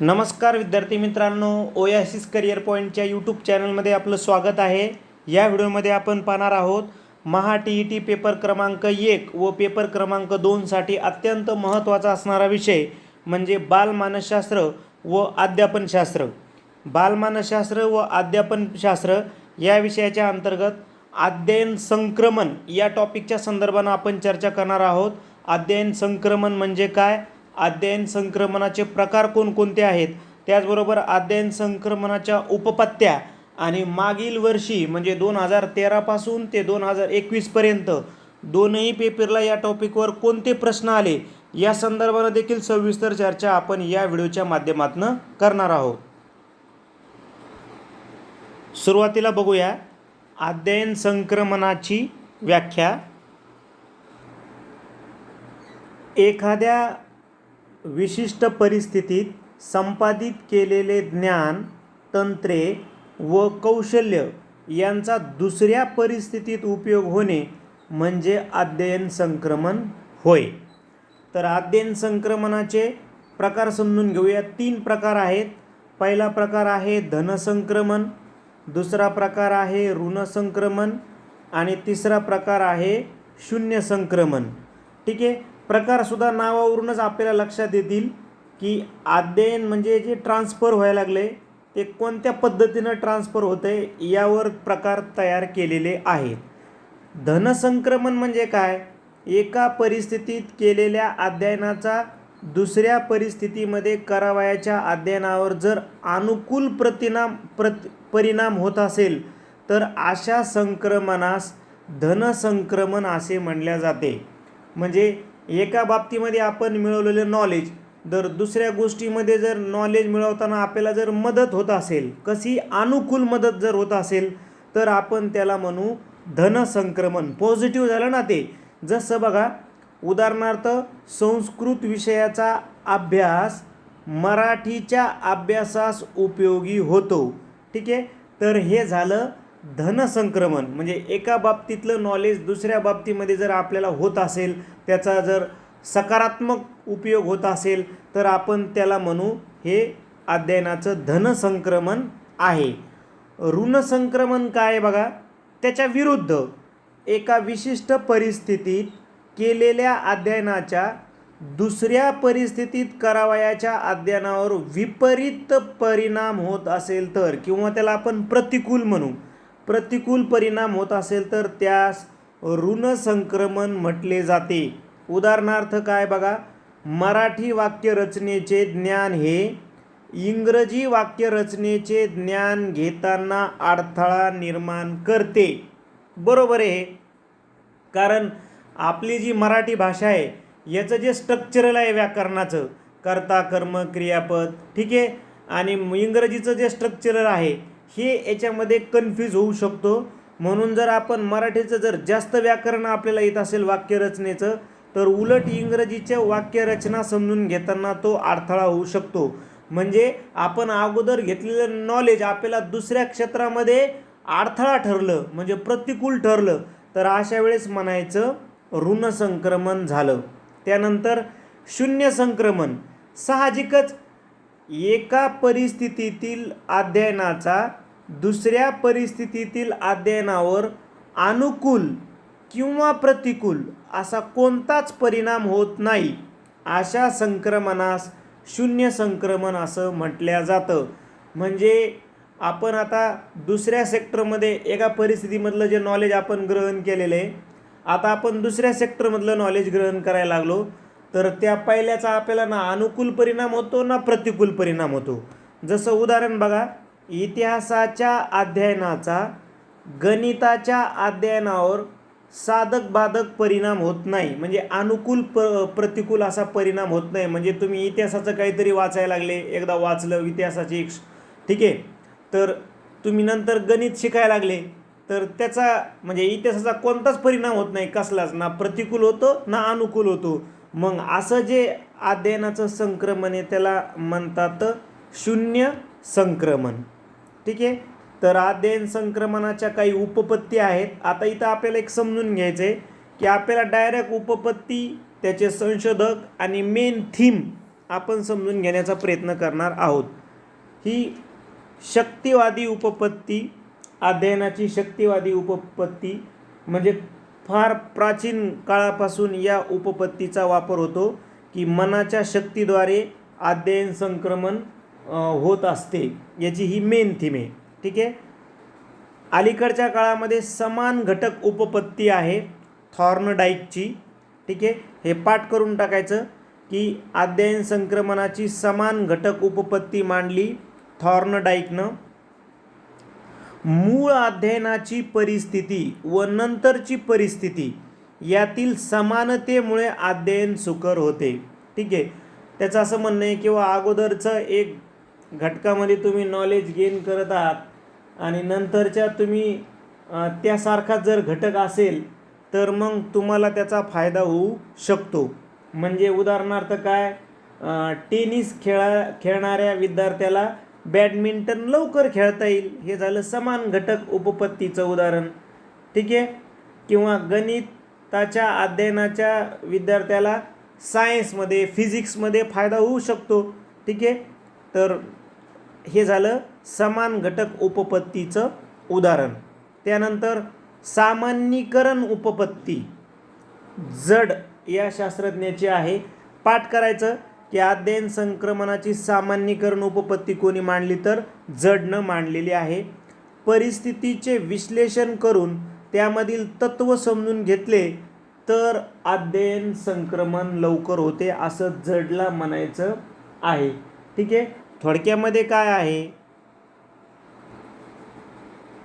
नमस्कार विद्यार्थी मित्रांनो ओयासिस करिअर पॉईंटच्या यूट्यूब चॅनलमध्ये आपलं स्वागत आहे. या व्हिडिओमध्ये आपण पाहणार आहोत Maha T E T paper क्रमांक एक व पेपर क्रमांक दोनसाठी अत्यंत महत्त्वाचा असणारा विषय म्हणजे बालमानसशास्त्र व अध्यापनशास्त्र बालमानसशास्त्र व अध्यापनशास्त्र या विषयाच्या अंतर्गत अध्ययन संक्रमण या टॉपिकच्या संदर्भानं आपण चर्चा करणार आहोत. अध्ययन संक्रमण म्हणजे काय? अध्ययन संक्रमणाचे प्रकार कोणकोणते आहेत? त्याचबरोबर अध्ययन संक्रमणाच्या उपपत्त्या आणि मागील वर्षी म्हणजे दोन हजार तेरापासून ते दोन हजार एकवीसपर्यंत दोनही पेपरला या टॉपिकवर कोणते प्रश्न आले? या संदर्भानं देखील सविस्तर चर्चा आपण या व्हिडिओच्या माध्यमातून करणार आहोत. सुरुवातीला बघूया. अध्ययन संक्रमणाची व्याख्या. एखाद्या विशिष्ट परिस्थितीत संपादित केलेले ज्ञान तंत्रे व कौशल्य यांचा दुसऱ्या परिस्थितीत उपयोग होणे म्हणजे अध्ययन संक्रमण होय. तर अध्ययन संक्रमणाचे प्रकार समजून घेऊया. तीन प्रकार आहेत. पहिला प्रकार आहे धनसंक्रमण दुसरा प्रकार आहे ऋणसंक्रमण आणि तिसरा प्रकार आहे शून्य संक्रमण. ठीक आहे? प्रकारसुद्धा नावावरूनच आपल्याला लक्षात येतील की अध्ययन म्हणजे जे ट्रान्सफर व्हायला लागले ते कोणत्या पद्धतीनं ट्रान्सफर होतं आहे यावर प्रकार तयार केलेले आहेत. धनसंक्रमण म्हणजे काय? एका परिस्थितीत केलेल्या अध्ययनाचा दुसऱ्या परिस्थितीमध्ये करावयाच्या अध्ययनावर जर अनुकूल प्रतिनाम प्रत परिणाम होत असेल तर अशा संक्रमणास धनसंक्रमण असे म्हणल्या जाते. म्हणजे एका बाबतीमध्ये आपण मिळवलेलं नॉलेज जर दुसऱ्या गोष्टीमध्ये जर नॉलेज मिळवताना आपल्याला जर मदत होत असेल कशी अनुकूल मदत जर होत असेल तर आपण त्याला म्हणू धनसंक्रमण पॉझिटिव्ह झालं ना ते? जसं बघा उदाहरणार्थ संस्कृत विषयाचा अभ्यास मराठीच्या अभ्यासास उपयोगी होतो. ठीक आहे? तर हे झालं धनसंक्रमण म्हणजे एका बाबतीतलं नॉलेज दुसऱ्या बाबतीमध्ये जर आपल्याला होत असेल त्याचा जर सकारात्मक उपयोग होत असेल तर आपण त्याला म्हणू हे अध्ययनाचं धनसंक्रमण आहे. ऋणसंक्रमण काय बघा? त्याच्या विरुद्ध एका विशिष्ट परिस्थितीत केलेल्या अध्ययनाच्या दुसऱ्या परिस्थितीत करावयाच्या अध्ययनावर विपरीत परिणाम होत असेल तर किंवा त्याला आपण प्रतिकूल म्हणू. प्रतिकूल परिणाम होत असेल तर त्यास ऋण संक्रमण म्हटले जाते. उदाहरणार्थ काय बघा? मराठी वाक्यरचनेचे ज्ञान हे इंग्रजी वाक्यरचनेचे ज्ञान घेताना अडथळा निर्माण करते. बरोबर आहे कारण आपली जी मराठी भाषा आहे याचं जे स्ट्रक्चरल आहे व्याकरणाचं कर्ता कर्म क्रियापद ठीक आहे? आणि इंग्रजीचं जे स्ट्रक्चरल आहे हे याच्यामध्ये कन्फ्यूज होऊ शकतो. म्हणून जर आपण मराठीचं जर जास्त व्याकरण आपल्याला येत असेल वाक्यरचनेचं तर उलट इंग्रजीच्या वाक्यरचना समजून घेताना तो अडथळा होऊ शकतो. म्हणजे आपण अगोदर घेतलेलं नॉलेज आपल्याला दुसऱ्या क्षेत्रामध्ये अडथळा ठरलं म्हणजे प्रतिकूल ठरलं तर अशा वेळेस म्हणायचं ऋणसंक्रमण झालं. त्यानंतर शून्य संक्रमण साहजिकच एका परिस्थितीतील अध्ययनाचा दुसऱ्या परिस्थितीतील अध्ययनावर अनुकूल किंवा प्रतिकूल असा कोणताच परिणाम होत नाही. अशा संक्रमणास शून्य संक्रमण असं म्हटल्या जातं. म्हणजे आपण आता दुसऱ्या सेक्टरमध्ये एका परिस्थितीमधलं जे नॉलेज आपण ग्रहण केलेलं आहे आता आपण दुसऱ्या सेक्टरमधलं नॉलेज ग्रहण करायला लागलो. तर त्या पहिल्याचा आपल्याला ना अनुकूल परिणाम होतो ना प्रतिकूल परिणाम होतो. जसं उदाहरण बघा इतिहासाच्या अध्ययनाचा गणिताच्या अध्ययनावर साधक बाधक परिणाम होत नाही. म्हणजे अनुकूल प प्रतिकूल असा परिणाम होत नाही. म्हणजे तुम्ही इतिहासाचं काहीतरी वाचायला लागले एकदा वाचलं इतिहासाची एक ठीक आहे. तर तुम्ही नंतर गणित शिकायला लागले तर त्याचा म्हणजे इतिहासाचा कोणताच परिणाम होत नाही कसलाच. ना प्रतिकूल होतो ना अनुकूल होतो. मग असं जे अध्ययनाचं संक्रमण आहे त्याला म्हणतात शून्य संक्रमण. ठीक आहे? तर अध्ययन संक्रमणाच्या काही उपपत्ती आहेत. आता इथं आपल्याला एक समजून घ्यायचं आहे की आपल्याला डायरेक्ट उपपत्ती त्याचे संशोधक आणि मेन थीम आपण समजून घेण्याचा प्रयत्न करणार आहोत. ही शक्तिवादी उपपत्ती अध्ययनाची शक्तिवादी उपपत्ती म्हणजे फार प्राचीन काळापासून या उपपत्तीचा वापर होतो की मनाच्या शक्तीद्वारे अध्ययन संक्रमण होत असते. याची ही मेन थीम आहे. ठीक आहे? अलीकडच्या काळामध्ये समान घटक उपपत्ती आहे थॉर्नडाईकची. ठीक आहे? हे पाठ करून टाकायचं की अध्ययन संक्रमणाची समान घटक उपपत्ती मांडली थॉर्नडाईकनं. मूळ अध्ययनाची परिस्थिती व नंतरची परिस्थिती यातील समानतेमुळे अध्ययन सुकर होते. ठीक आहे? त्याचं असं म्हणणं आहे किंवा अगोदरचं एक घटकामध्ये तुम्ही नॉलेज गेन करत आहात आणि नंतरच्या तुम्ही त्यासारखा जर घटक असेल तर मग तुम्हाला त्याचा फायदा होऊ शकतो. म्हणजे उदाहरणार्थ काय? टेनिस खेळा खेळणाऱ्या विद्यार्थ्याला बॅडमिंटन लवकर खेळता येईल. हे झालं समान घटक उपपत्तीचं उदाहरण. ठीक आहे? किंवा गणिताच्या अध्ययनाच्या विद्यार्थ्याला सायन्समध्ये फिजिक्समध्ये फायदा होऊ शकतो. ठीक आहे? तर हे झालं समान घटक उपपत्तीचं उदाहरण. त्यानंतर सामान्यीकरण उपपत्ती. जड या शास्त्रज्ञाची आहे. पाठ करायचं. की अध्ययन संक्रमणाची सामान्यीकरण उपपत्ती कोणी मांडली तर? जडनं मांडलेली आहे. परिस्थितीचे विश्लेषण करून त्यामधील तत्त्व समजून घेतले तर अध्ययन संक्रमण लवकर होते असं जडला म्हणायचं आहे. ठीक आहे? थोडक्यामध्ये काय आहे?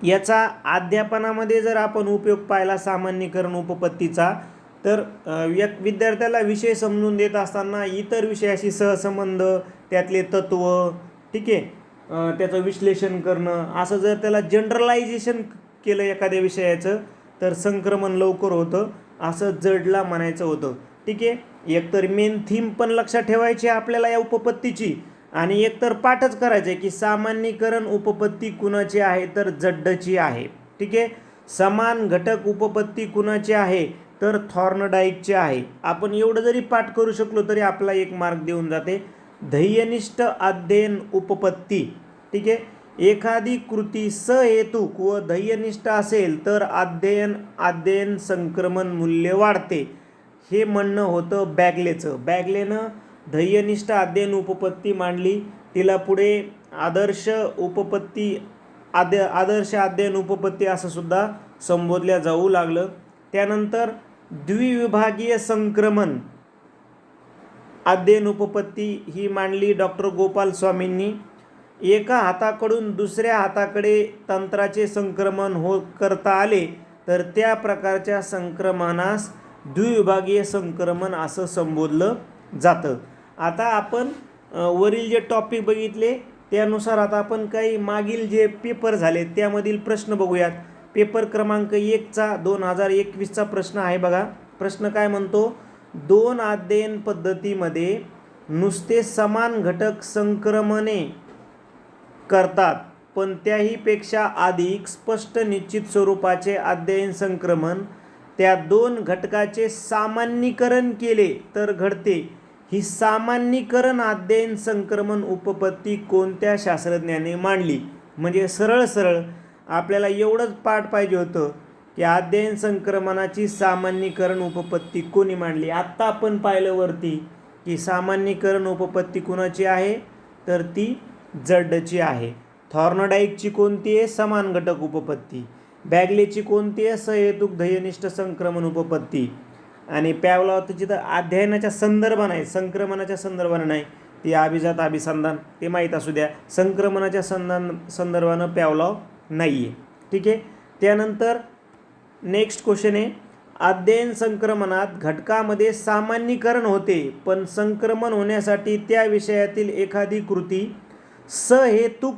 याचा अध्यापनामध्ये जर आपण उपयोग पाहिला सामान्यीकरण उपपत्तीचा तर विद्यार्थ्याला विषय समजून देत असताना इतर विषयाशी सहसंबंध त्यातले तत्त्व ठीक आहे त्याचं विश्लेषण करणं असं जर त्याला जनरलायझेशन केलं एखाद्या विषयाचं तर संक्रमण लवकर होतं असं जडला म्हणायचं होतं ठीक आहे. एकतर मेन थीम पण लक्षात ठेवायची आहे आपल्याला या उपपत्तीची आणि एकतर पाठच करायचं आहे की सामान्यीकरण उपपत्ती कुणाची आहे तर जड्डची आहे ठीक आहे. समान घटक उपपत्ती कुणाची आहे तर थॉर्नडाईटचे आहे आपण एवढं जरी पाठ करू शकलो तरी आपला एक मार्क देऊन जाते. ध्येयनिष्ठ अध्ययन उपपत्ती. ठीक आहे? एखादी कृती सहेतुक व ध्येयनिष्ठ असेल तर अध्ययन अध्ययन संक्रमण मूल्य वाढते. हे म्हणणं होतं बॅगलेचं. बॅगलेनं ध्येयनिष्ठ अध्ययन उपपत्ती मांडली. तिला पुढे आदर्श उपपत्ती आद्य आदर्श अध्ययन उपपत्ती असं सुद्धा संबोधल्या जाऊ लागलं. त्यानंतर द्विविभागीय संक्रमण. अध्ययन उपपत्ती ही मांडली डॉक्टर गोपाल स्वामींनी. एका हाताकडून दुसऱ्या हाताकडे तंत्राचे संक्रमण हो करता आले तर त्या प्रकारच्या संक्रमणास द्विविभागीय संक्रमण असं संबोधलं जातं. आता आपण वरील जे टॉपिक बघितले त्यानुसार आता आपण काही मागील जे पेपर झाले त्यामधील प्रश्न बघूयात. पेपर क्रमांक एकचा दोन हजार एकवीसचा प्रश्न आहे बघा. प्रश्न काय म्हणतो? दोन अध्ययन पद्धतीमध्ये नुसते समान घटक संक्रमणे करतात पण त्याहीपेक्षा अधिक स्पष्ट निश्चित स्वरूपाचे अध्ययन संक्रमण त्या दोन घटकाचे सामान्यीकरण केले तर घडते. ही सामान्यीकरण अध्ययन संक्रमण उपपत्ती कोणत्या शास्त्रज्ञाने मांडली? म्हणजे सरळ सरळ आपल्याला एवढंच पाठ पाहिजे होतं की अध्ययन संक्रमणाची सामान्यीकरण उपपत्ती कोणी मांडली? आत्ता आपण पाहिलं वरती की सामान्यीकरण उपपत्ती कुणाची आहे? तर ती जडची आहे. थॉर्नोडाईकची कोणती आहे? समान घटक उपपत्ती. बॅगलेची कोणती आहे? सहेतुक ध्येयनिष्ठ संक्रमण उपपत्ती. आणि पॅवलावतीची तर अध्ययनाच्या संदर्भानं आहे. संक्रमणाच्या संदर्भानं नाही. ती अभिजात अभिसंधान ते माहीत असू द्या. संक्रमणाच्या संधान संदर्भानं पॅवलाव नाही आहे ठीक आहे? त्यानंतर नेक्स्ट क्वेश्चन आहे. अध्ययन संक्रमणात घटकामध्ये सामान्यीकरण होते पण संक्रमण होण्यासाठी त्या विषयातील एखादी कृती सहेतुक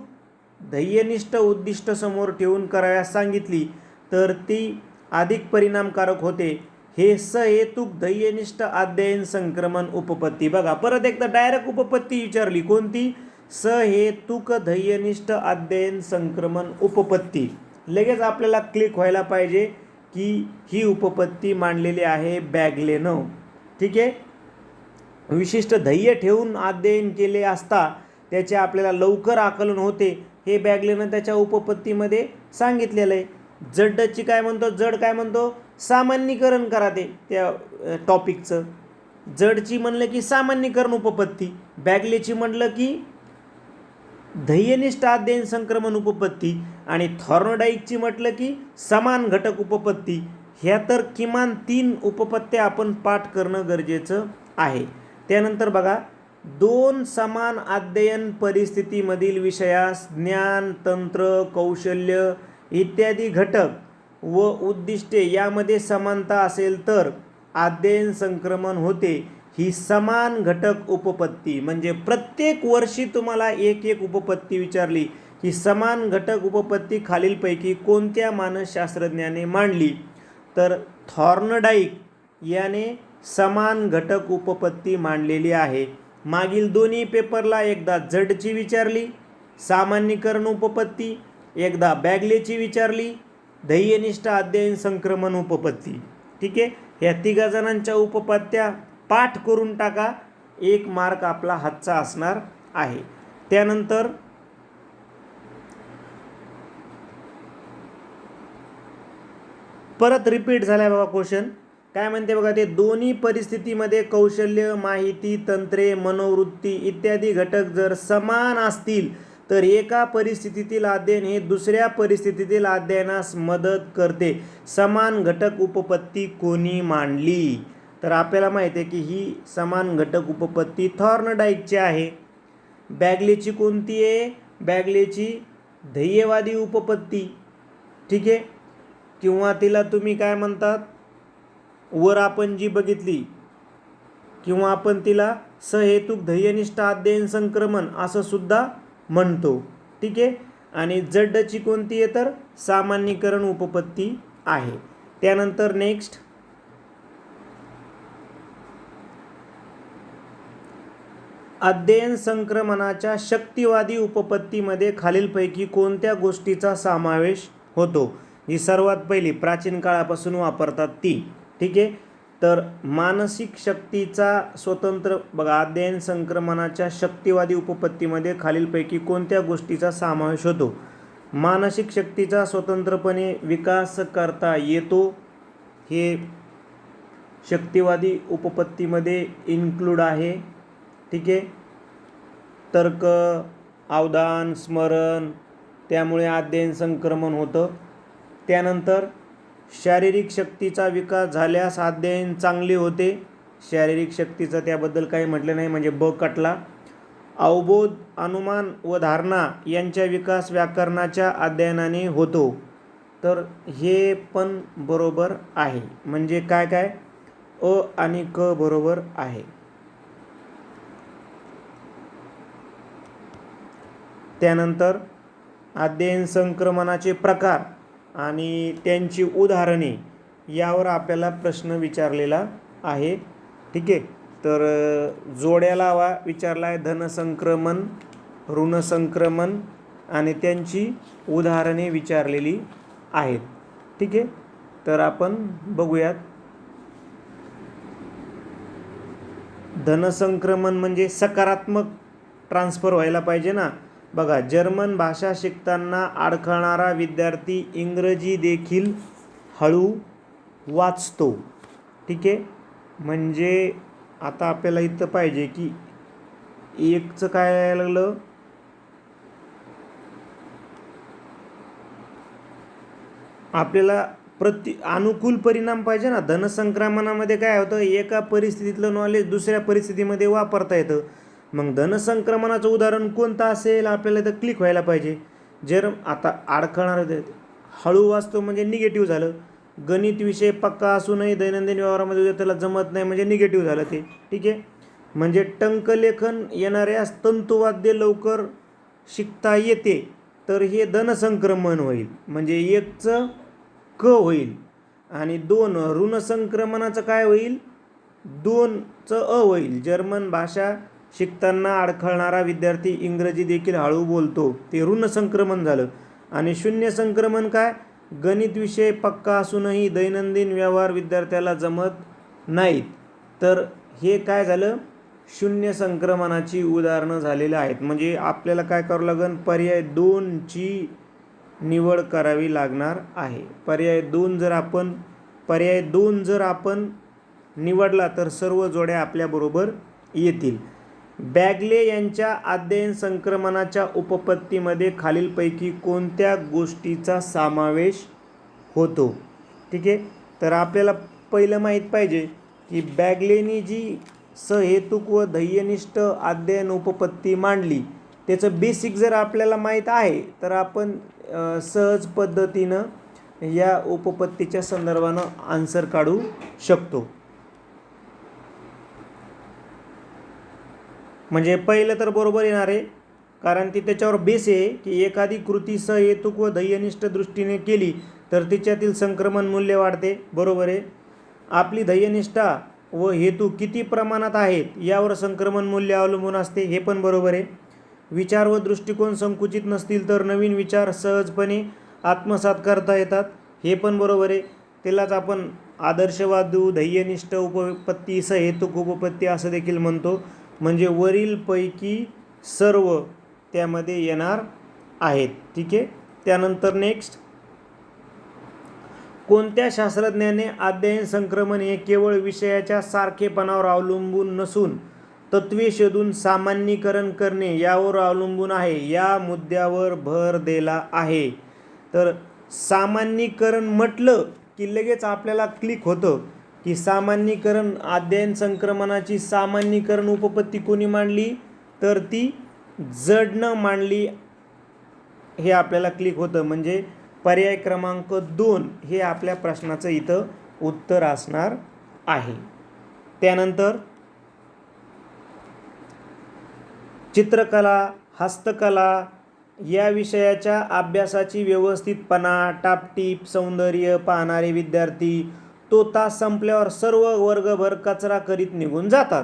ध्येयनिष्ठ उद्दिष्ट समोर ठेवून कराव्यास सांगितली तर ती अधिक परिणामकारक होते. हे सहेतुक ध्येयनिष्ठ अध्ययन संक्रमण उपपत्ती. बघा परत एकदा डायरेक्ट उपपत्ती विचारली. कोणती? स सहेतुक ध्येयनिष्ठ अध्ययन संक्रमण उपपत्ती. लगेच आपल्याला क्लिक व्हायला पाहिजे की ही उपपत्ती मांडलेली आहे बॅगलेनं. ठीक आहे? विशिष्ट ध्येय ठेवून अध्ययन केले असता त्याचे आपल्याला लवकर आकलन होते हे बॅगलेनं त्याच्या उपपत्तीमध्ये सांगितलेलं आहे. जडची काय म्हणतो? जड काय म्हणतो? सामान्यीकरण करा ते त्या टॉपिकचं जडची म्हणलं की सामान्यीकरण उपपत्ती. बॅगलेची म्हणलं की ध्येयनिष्ठ अध्ययन संक्रमण उपपत्ती आणि थॉर्नोडाईकची म्हटलं की समान घटक उपपत्ती ह्या तर किमान तीन उपपत्त्या आपण पाठ करणं गरजेचं आहे. त्यानंतर बघा दोन समान अध्ययन परिस्थितीमधील विषयास ज्ञान तंत्र कौशल्य इत्यादी घटक व उद्दिष्टे यामध्ये समानता असेल तर अध्ययन संक्रमण होते. ही समान घटक उपपत्ती म्हणजे प्रत्येक वर्षी तुम्हाला एक एक उपपत्ती विचारली ही समान घटक उपपत्ती खालीलपैकी कोणत्या मानसशास्त्रज्ञाने मांडली? तर थॉर्नडाईक याने समान घटक उपपत्ती मांडलेली आहे. मागील दोन्ही पेपरला एकदा जडची विचारली सामान्यीकरण उपपत्ती एकदा बॅगलेची विचारली ध्येयनिष्ठ अध्ययन संक्रमण उपपत्ती. ठीक आहे? या तिघा जणांच्या उपपत्त्या पाठ करून टाका. एक मार्क आपला हातचा असणार आहे. त्यानंतर परत रिपीट झालाय बाबा क्वेश्चन काय म्हणते बघा ते दोन्ही परिस्थितीमध्ये कौशल्य माहिती तंत्रे मनोवृत्ती इत्यादी घटक जर समान असतील तर एका परिस्थितीतील अध्ययन हे दुसऱ्या परिस्थितीतील अध्ययनास मदत करते. समान घटक उपपत्ती कोणी मांडली? तर आपल्याला माहिती आहे की ही समान घटक उपपत्ती थॉर्नडाईकची आहे. बॅगलेची कोणती आहे? बॅगलेची ध्येयवादी उपपत्ती. ठीक आहे? किंवा तिला तुम्ही काय म्हणतात? वर आपण जी बघितली किंवा आपण तिला सहेतुक ध्येयनिष्ठ अध्ययन संक्रमण असं सुद्धा म्हणतो. ठीक आहे? आणि जड्डची कोणती आहे तर? सामान्यीकरण उपपत्ती आहे. त्यानंतर नेक्स्ट अध्ययन संक्रमणाच्या शक्तिवादी उपपत्तीमध्ये खालीलपैकी कोणत्या गोष्टीचा समावेश होतो? ही सर्वात पहिली प्राचीन काळापासून वापरतात ती. ठीक आहे? तर मानसिक शक्तीचा स्वतंत्र बघा अध्ययन संक्रमणाच्या शक्तिवादी उपपत्तीमध्ये खालीलपैकी कोणत्या गोष्टीचा समावेश होतो? मानसिक शक्तीचा स्वतंत्रपणे विकास करता येतो. हे शक्तिवादी उपपत्तीमध्ये इन्क्लूड आहे. ठीक आहे? तर्क अवधान स्मरण त्यामुळे अध्ययन संक्रमण होतं. त्यानंतर शारीरिक शक्तीचा विकास झाल्यास अध्ययन चांगले होते. शारीरिक शक्तीचं त्याबद्दल काही म्हटलं नाही म्हणजे ब कटला. अवबोध अनुमान व धारणा यांच्या विकास व्याकरणाच्या अध्ययनाने होतो. तर हे पण बरोबर आहे. म्हणजे काय काय? अ आणि क बरोबर आहे. त्यानंतर अध्ययन संक्रमणाचे प्रकार आणि त्यांची उदाहरणे यावर आपल्याला प्रश्न विचारलेला आहे. ठीक आहे? तर जोड्या लावा विचारला आहे धनसंक्रमण ऋणसंक्रमण आणि त्यांची उदाहरणे विचारलेली आहेत. ठीक आहे? तर आपण बघूयात. धनसंक्रमण म्हणजे सकारात्मक ट्रान्सफर व्हायला पाहिजे ना? बघा जर्मन भाषा शिकताना अडखळणारा विद्यार्थी इंग्रजी देखील हळू वाचतो. ठीक आहे? म्हणजे आता आपल्याला इथं पाहिजे की एकचं काय यायला लागलं? आपल्याला प्रति अनुकूल परिणाम पाहिजे ना. धनसंक्रमणामध्ये काय होतं? एका परिस्थितीतलं नॉलेज दुसऱ्या परिस्थितीमध्ये वापरता येतं. मग धनसंक्रमणाचं उदाहरण कोणतं असेल? आपल्याला इथं क्लिक व्हायला पाहिजे. जर आता अडखळणार हळू वाचतो म्हणजे निगेटिव्ह झालं. गणित विषय पक्का असूनही दैनंदिन व्यवहारामध्ये जर त्याला जमत नाही म्हणजे निगेटिव्ह झालं ते. ठीक आहे? म्हणजे टंकलेखन येणाऱ्या तंतुवाद्य लवकर शिकता येते. तर हे धनसंक्रमण होईल. म्हणजे एकचं क होईल. आणि दोन ऋणसंक्रमणाचं काय होईल? दोनचं अ होईल. जर्मन भाषा शिकताना अडखळणारा विद्यार्थी इंग्रजी देखील हळू बोलतो. ते ऋण संक्रमण झालं. आणि शून्य संक्रमण काय? गणित विषय पक्का असूनही दैनंदिन व्यवहार विद्यार्थ्याला जमत नाहीत. तर हे काय झालं? शून्य संक्रमणाची उदाहरणं झालेली आहेत. म्हणजे आपल्याला काय करावं लागेल पर्याय दोनची निवड करावी लागणार आहे. पर्याय दोन जर आपण पर्याय दोन जर आपण निवडला तर सर्व जोड्या आपल्याबरोबर येतील. बॅगले यांच्या अध्ययन संक्रमणाच्या उपपत्तीमध्ये खालीलपैकी कोणत्या गोष्टीचा समावेश होतो? ठीक आहे? तर आपल्याला पहिलं माहीत पाहिजे की बॅगलेनी जी सहेतुक व ध्येयनिष्ठ अध्ययन उपपत्ती मांडली त्याचं बेसिक जर आपल्याला माहीत आहे तर आपण सहज पद्धतीनं या उपपत्तीच्या संदर्भानं आन्सर काढू शकतो. म्हणजे पहिलं तर बरोबर येणार आहे. कारण ती त्याच्यावर बेस आहे की एखादी कृती सहेतुक व ध्येयनिष्ठ दृष्टीने केली तर तिच्यातील संक्रमण मूल्य वाढते. बरोबर आहे. आपली ध्येयनिष्ठा व हेतू किती प्रमाणात आहेत यावर संक्रमण मूल्य अवलंबून असते हे पण बरोबर आहे. विचार व दृष्टिकोन संकुचित नसतील तर नवीन विचार सहजपणे आत्मसात करता येतात हे पण बरोबर आहे. त्यालाच आपण आदर्शवादू ध्येयनिष्ठ उपपत्ती सहेतुक उपपत्ती असं देखील म्हणतो. म्हणजे वरीलपैकी सर्व त्यामध्ये येणार आहेत. ठीक आहे? त्यानंतर नेक्स्ट कोणत्या शास्त्रज्ञाने अध्ययन संक्रमण हे केवळ विषयाच्या सारखेपणावर अवलंबून नसून तत्वे शोधून सामान्यीकरण करणे यावर अवलंबून आहे या मुद्द्यावर भर दिला आहे. तर सामान्यीकरण म्हटलं की लगेच आपल्याला क्लिक होतं. की सामान्यीकरण अध्ययन संक्रमणाची सामान्यीकरण उपपत्ती कोणी मांडली? तर ती जडनं मांडली हे आपल्याला क्लिक होतं. म्हणजे पर्याय क्रमांक दोन हे आपल्या प्रश्नाचं इथं उत्तर असणार आहे. त्यानंतर चित्रकला हस्तकला या विषयाच्या अभ्यासाची व्यवस्थितपणा टापटीप सौंदर्य पाहणारे विद्यार्थी तो तास संपल्यावर सर्व वर्गभर कचरा करीत निघून जातात.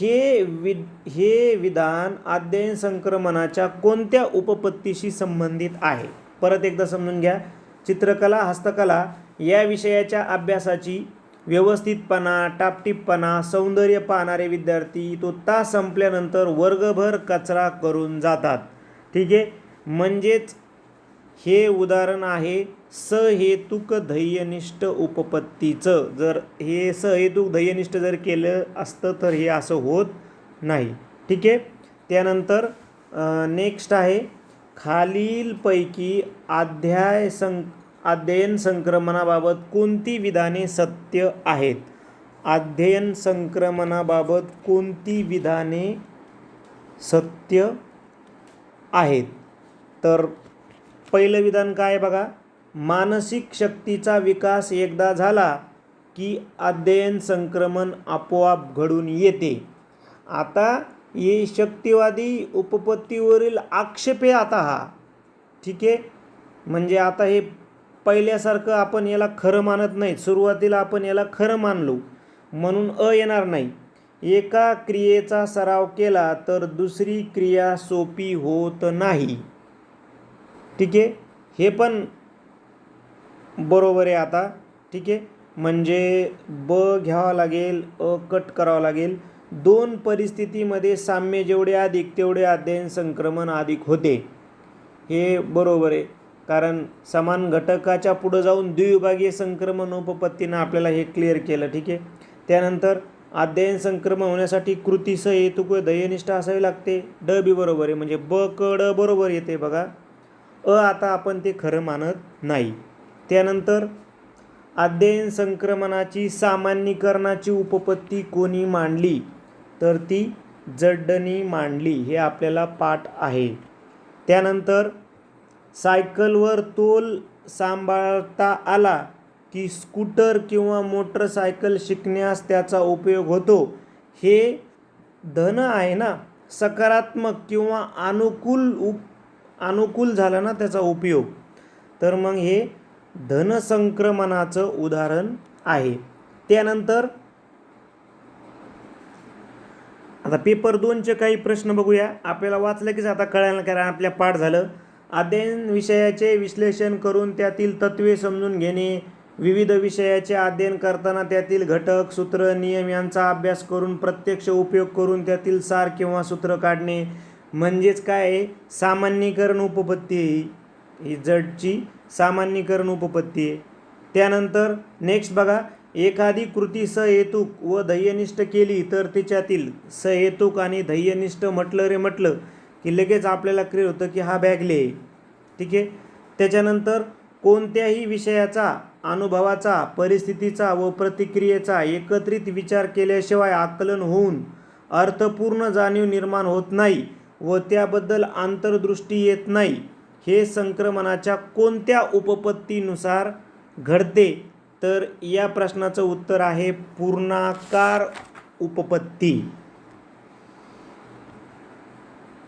हे वि हे विधान अध्ययन संक्रमणाच्या कोणत्या उपपत्तीशी संबंधित आहे? परत एकदा समजून घ्या. चित्रकला हस्तकला या विषयाच्या अभ्यासाची व्यवस्थितपणा टापटीपणा सौंदर्य पाहणारे विद्यार्थी तो तास संपल्यानंतर वर्गभर कचरा करून जातात. ठीक आहे? म्हणजेच हे उदाहरण आहे सहेतुक ध्येयनिष्ठ उपपत्तीचं. जर हे सहेतुक ध्येयनिष्ठ जर केलं असतं तर हे असं होत नाही. ठीक आहे? त्यानंतर नेक्स्ट आहे खालीलपैकी अध्याय सं अध्ययन संक्रमणाबाबत कोणती विधाने सत्य आहेत? अध्ययन संक्रमणाबाबत कोणती विधाने सत्य आहेत? तर पहिलं विधान काय आहे बघा? मानसिक शक्तीचा विकास एकदा झाला की अध्ययन संक्रमण आपोआप घडून येते. आता हे शक्तिवादी उपपत्तीवरील आक्षेप आहे आता हा. ठीक आहे? म्हणजे आता हे पहिल्यासारखं आपण याला खरं मानत नाही. सुरुवातीला आपण याला खरं मानलो. म्हणून अ येणार नाही. एका क्रियेचा सराव केला तर दुसरी क्रिया सोपी होत नाही. ठीक आहे? हे पण बरोबर आहे आता. ठीक आहे? म्हणजे ब घ्यावा लागेल अ कट करावं लागेल. दोन परिस्थितीमध्ये साम्य जेवढे अधिक तेवढे अध्ययन संक्रमण अधिक होते. हे बरोबर आहे. कारण समान घटकाच्या पुढं जाऊन द्विविभागीय संक्रमण उपपत्तीनं आपल्याला हे क्लिअर केलं. ठीक आहे? त्यानंतर अध्ययन संक्रमण होण्यासाठी कृतीसह हेतुक दयनिष्ठ असावी लागते. ड बी बरोबर आहे. म्हणजे ब क ड बरोबर येते बघा. अ आता आपण ते खरं मानत नाही. त्यानंतर अध्ययन संक्रमणाची सामान्यीकरणाची उपपत्ती कोणी मांडली? तर ती जड्डनी मांडली हे आपल्याला पाठ आहे. त्यानंतर सायकलवर तोल सांभाळता आला की स्कूटर किंवा मोटरसायकल शिकण्यास त्याचा उपयोग होतो. हे धन आहे ना? सकारात्मक किंवा अनुकूल उप अनुकूल झाला ना त्याचा उपयोग. तर मग हे धनसंक्रमणाचं उदाहरण आहे. त्यानंतर आता पेपर दोनचे काही प्रश्न बघूया. आपल्याला वाचलं कीच आता कळायला कारण आपल्या पाठ झालं. अध्ययन विषयाचे विश्लेषण करून त्यातील तत्वे समजून घेणे विविध विषयाचे अध्ययन करताना त्यातील घटक सूत्र नियम यांचा अभ्यास करून प्रत्यक्ष उपयोग करून त्यातील सार किंवा सूत्र काढणे म्हणजेच काय आहे? सामान्यीकरण उपपत्ती आहे ही. जडची सामान्यीकरण उपपत्ती आहे. त्यानंतर नेक्स्ट बघा एखादी कृती सहेतुक व ध्येयनिष्ठ केली तर तिच्यातील सहेतुक आणि ध्येयनिष्ठ म्हटलं रे म्हटलं की लगेच आपल्याला क्लिअर होतं की हा बॅगले आहे ठीक आहे? त्याच्यानंतर कोणत्याही विषयाचा अनुभवाचा परिस्थितीचा व प्रतिक्रियेचा एकत्रित विचार केल्याशिवाय आकलन होऊन अर्थपूर्ण जाणीव निर्माण होत नाही. व त्याबद्दल आंतरदृष्टी येत नाही. हे संक्रमणाच्या कोणत्या उपपत्तीनुसार घडते? तर या प्रश्नाचं उत्तर आहे पूर्णाकार उपपत्ती.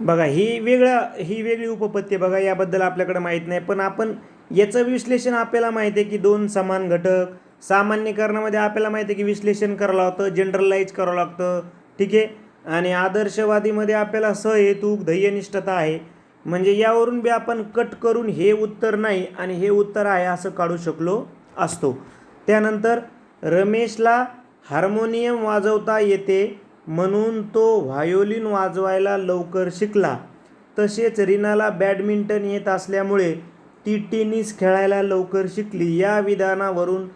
बघा ही वेगळा ही वेगळी उपपत्ती आहे. बघा याबद्दल आपल्याकडे माहीत नाही. पण आपण याचं विश्लेषण आपल्याला माहिती आहे की दोन समान घटक. सामान्यकरणामध्ये आपल्याला माहिती आहे की विश्लेषण करावं लागतं जनरलाइज करावं लागतं. ठीक आहे? आणि आदर्शवादीमध्ये आपल्याला सहेतुक ध्येयनिष्ठता आहे. म्हणजे यावरून बी आपण कट करून हे उत्तर नाही आणि हे उत्तर आहे असं काढू शकलो असतो. त्यानंतर रमेशला हार्मोनियम वाजवता येते म्हणून तो व्हायोलिन वाजवायला लवकर शिकला. तसेच रीनाला बॅडमिंटन येत असल्यामुळे ती टेनिस खेळायला लवकर शिकली. या विधानावरून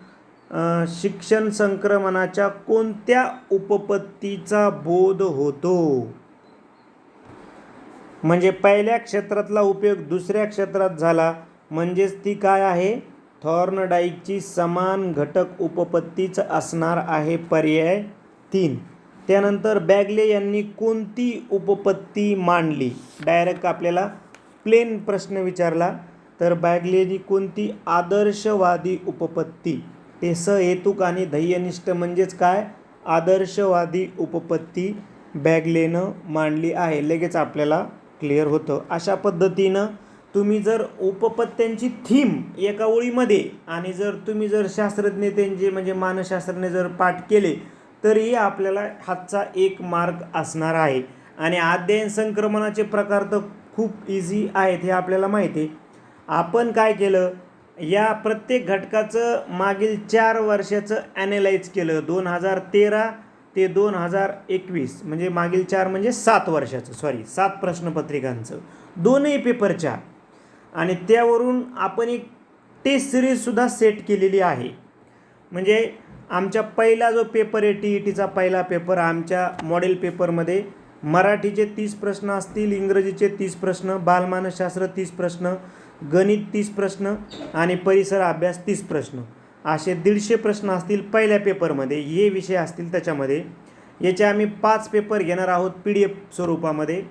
शिक्षण संक्रमणाच्या कोणत्या उपपत्तीचा बोध होतो? म्हणजे पहिल्या क्षेत्रातला उपयोग दुसऱ्या क्षेत्रात झाला. म्हणजेच ती काय आहे? थॉर्नडाईकची समान घटक उपपत्तीच असणार आहे पर्याय तीन. त्यानंतर बॅगले यांनी कोणती उपपत्ती मांडली? डायरेक्ट आपल्याला प्लेन प्रश्न विचारला. तर बॅगलेनी कोणती आदर्शवादी उपपत्ती? ते सहेतुक आणि ध्येयनिष्ठ म्हणजेच काय? आदर्शवादी उपपत्ती बॅगलेनं मांडली आहे. लगेच आपल्याला क्लिअर होतं. अशा पद्धतीनं तुम्ही जर उपपत्त्यांची थीम एका ओळीमध्ये आणि जर तुम्ही जर शास्त्रज्ञ त्यांचे म्हणजे मानसशास्त्रज्ञ जर पाठ केले तरीही आपल्याला हातचा एक मार्ग असणार आहे. आणि अध्ययन संक्रमणाचे प्रकार तर खूप इझी आहेत हे आपल्याला माहिती आहे. आपण काय केलं? या प्रत्येक घटकाचं मागील चार वर्षाचं ॲनालाइज केलं. दोन हजार तेरा ते दोन हजार एकवीस. म्हणजे मागील चार म्हणजे सात वर्षाचं. सॉरी सात प्रश्नपत्रिकांचं. दोनही पेपरच्या आणि त्यावरून आपण एक टेस्ट सिरीजसुद्धा सेट केलेली आहे. म्हणजे आमच्या पहिला जो पेपर आहे टी ई टीचा पहिला पेपर आमच्या मॉडेल पेपरमध्ये मराठीचे तीस प्रश्न असतील इंग्रजीचे तीस प्रश्न बालमानसशास्त्र तीस प्रश्न गणित तीस प्रश्न आणि परिसर अभ्यास तीस प्रश्न. असे दीडशे प्रश्न असतील पहिल्या पेपरमध्ये हे विषय असतील त्याच्यामध्ये. याचे आम्ही पाच पेपर घेणार आहोत पी डी एफ स्वरूपामध्ये.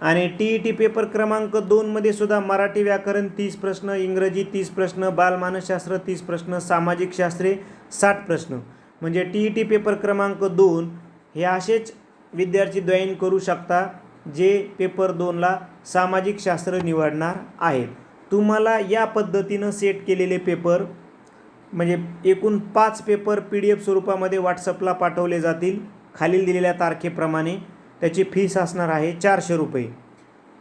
आणि टी ई टी पेपर क्रमांक दोनमध्ये सुद्धा मराठी व्याकरण तीस प्रश्न इंग्रजी तीस प्रश्न बालमानसशास्त्र तीस प्रश्न सामाजिक शास्त्रे साठ प्रश्न. म्हणजे टी ई टी पेपर क्रमांक दोन हे असेच विद्यार्थी द्वयन करू शकता जे पेपर दोनला सामाजिक शास्त्र निवडणार आहेत. तुम्हाला या पद्धतीनं सेट केलेले पेपर म्हणजे एकूण पाच पेपर पी डी एफ स्वरूपामध्ये व्हॉट्सअपला पाठवले जातील. खालील दिलेल्या तारखेप्रमाणे त्याची फीस असणार आहे चारशे रुपये.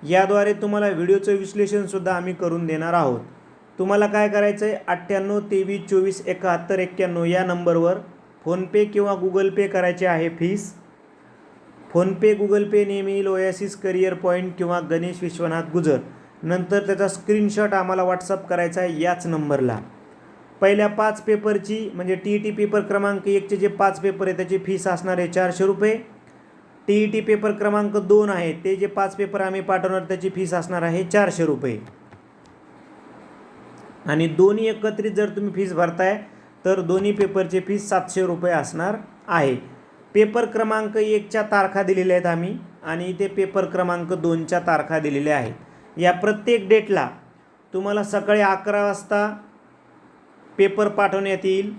याद्वारे तुम्हाला व्हिडिओचं विश्लेषणसुद्धा आम्ही करून देणार आहोत. तुम्हाला काय करायचं आहे अठ्ठ्याण्णव तेवीस चोवीस एकाहत्तर एक्क्याण्णव या नंबरवर फोनपे किंवा गुगल पे करायचे आहे फीस फोनपे गुगल पे नेहमी लोयासिस ओयासिस करिअर पॉईंट किंवा गणेश विश्वनाथ गुजर. नंतर त्याचा स्क्रीनशॉट आम्हाला व्हॉट्सअप करायचा आहे याच नंबरला. पहिल्या पाच पेपरची म्हणजे टी ई टी पेपर क्रमांक एकचे जे पाच पेपर आहे त्याची फीस असणार आहे चारशे रुपये. टी ई टी पेपर क्रमांक दोन आहे ते जे पाच पेपर आम्ही पाठवणार त्याची फीस असणार आहे चारशे रुपये. आणि दोन्ही एकत्रित जर तुम्ही फीस भरताय तर दोन्ही पेपरची फीस सातशे रुपये असणार आहे. पेपर क्रमांक एकच्या तारखा दिलेल्या आहेत आम्ही आणि इथे पेपर क्रमांक दोनच्या तारखा दिलेल्या आहेत. या प्रत्येक डेटला तुम्हाला सकाळी अकरा वाजता पेपर पाठवण्यात येईल.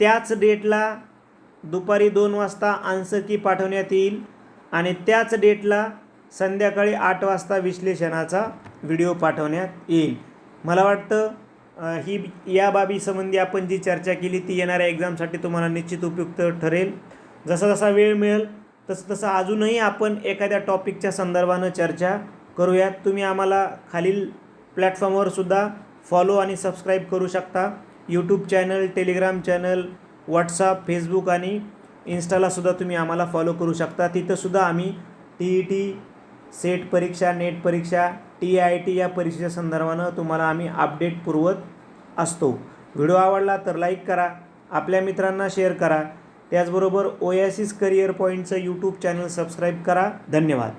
त्याच डेटला दुपारी दोन वाजता आन्सर की पाठवण्यात येईल आणि त्याच डेटला संध्याकाळी आठ वाजता विश्लेषणाचा व्हिडिओ पाठवण्यात येईल. मला वाटतं ही या बाबीसंबंधी आपण जी चर्चा केली ती येणाऱ्या एक्झामसाठी तुम्हाला निश्चित उपयुक्त ठरेल. जसा जसा वेळ मिळेल तसं तसं अजूनही आपण एखाद्या टॉपिकच्या संदर्भानं चर्चा करूयात. तुम्ही आम्हाला खालील प्लॅटफॉर्मवर सुद्धा फॉलो आणि सबस्क्राईब करू शकता. YouTube channel Telegram channel WhatsApp Facebook आणि इन्स्टालासुद्धा तुम्ही आम्हाला फॉलो करू शकता. तिथंसुद्धा आम्ही टी ई टी सेट परीक्षा नेट परीक्षा टी आय टी या परीक्षेच्या संदर्भानं तुम्हाला आम्ही अपडेट पुरवत असतो. व्हिडिओ आवडला तर लाईक करा. आपल्या मित्रांना शेअर करा. त्याचबरोबर ओयासिस करिअर पॉईंटचं यूट्यूब चॅनल सबस्क्राईब करा. धन्यवाद.